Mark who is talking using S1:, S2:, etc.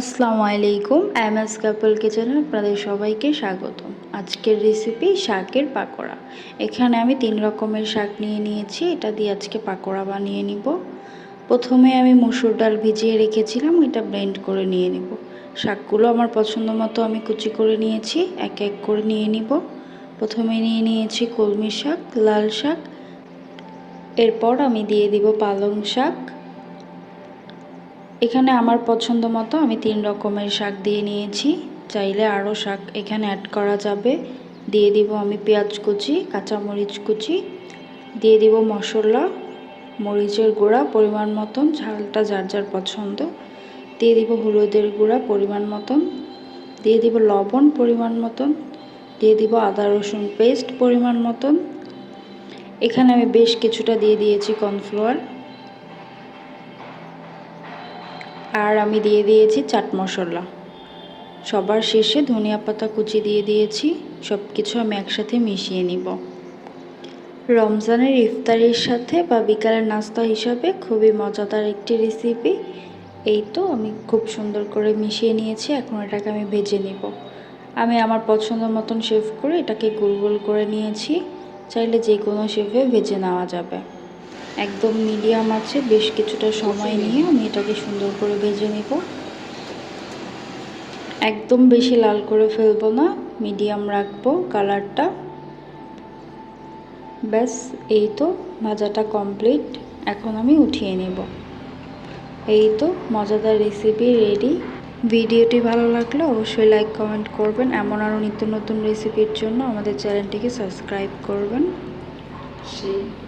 S1: আসসালামু আলাইকুম। M S কাপল কিচেনে আপনাদের সবাইকে স্বাগত আজকের রেসিপি শাকের পাকোড়া। এখানে আমি তিন রকমের শাক নিয়ে নিয়েছি, এটা দিয়ে আজকে পাকোড়া বানিয়ে নিব। প্রথমে আমি মসুর ডাল ভিজিয়ে রেখেছিলাম, এটা ব্লেন্ড করে নিয়ে নিব। শাকগুলো আমার পছন্দ মতো আমি কুচি করে নিয়েছি, এক এক করে নিয়ে নিব। প্রথমে নিয়ে নিয়েছি কলমি শাক, লাল শাক। এরপর আমি দিয়ে দিব পালং শাক। এখানে আমার পছন্দ মতো আমি তিন রকমের শাক দিয়ে নিয়েছি। চাইলে আরও শাক এখানে অ্যাড করা যাবে। দিয়ে দিব আমি পেঁয়াজ কুচি, কাঁচামরিচ কুচি। দিয়ে দিব মশলা, মরিচের গুঁড়া, পরিমাণ মতন, ঝালটা যার যার পছন্দ। দিয়ে দিব হলুদের গুঁড়া, পরিমাণ মতন। দিয়ে দিব লবণ, পরিমাণ মতন। দিয়ে দিব আদা, রসুন পেস্ট পরিমাণ মতন। এখানে আমি বেশ কিছুটা দিয়ে দিয়েছি কর্নফ্লাওয়ার আর আমি দিয়ে দিয়েছি চাট মশলা। সবার শেষে ধনিয়া পাতা কুচি দিয়ে দিয়েছি সব কিছু আমি একসাথে মিশিয়ে নিব। রমজানের ইফতারির সাথে বা বিকালের নাস্তা হিসাবে খুবই মজাদার একটি রেসিপি এই তো আমি খুব সুন্দর করে মিশিয়ে নিয়েছি, এখন এটাকে আমি ভেজে নিব। আমি আমার পছন্দ মতন শেভ করে এটাকে গোল গোল করে নিয়েছি, চাইলে যে কোনো শেফে ভেজে নেওয়া যাবে। একদম মিডিয়াম আছে, বেশ কিছুটা সময় নিয়ে আমি এটাকে সুন্দর করে ভেজে নেব। একদম বেশি লাল করে ফেলব না, মিডিয়াম রাখব কালারটা। ব্যাস, এই তো ভাজাটা কমপ্লিট, এখন আমি উঠিয়ে নেব। এই তো মজাদার রেসিপি রেডি ভিডিওটি ভালো লাগলে অবশ্যই লাইক কমেন্ট করবেন। এমন আরও নিত্য নতুন রেসিপির জন্য আমাদের চ্যানেলটিকে সাবস্ক্রাইব করবেন।
S2: সেই।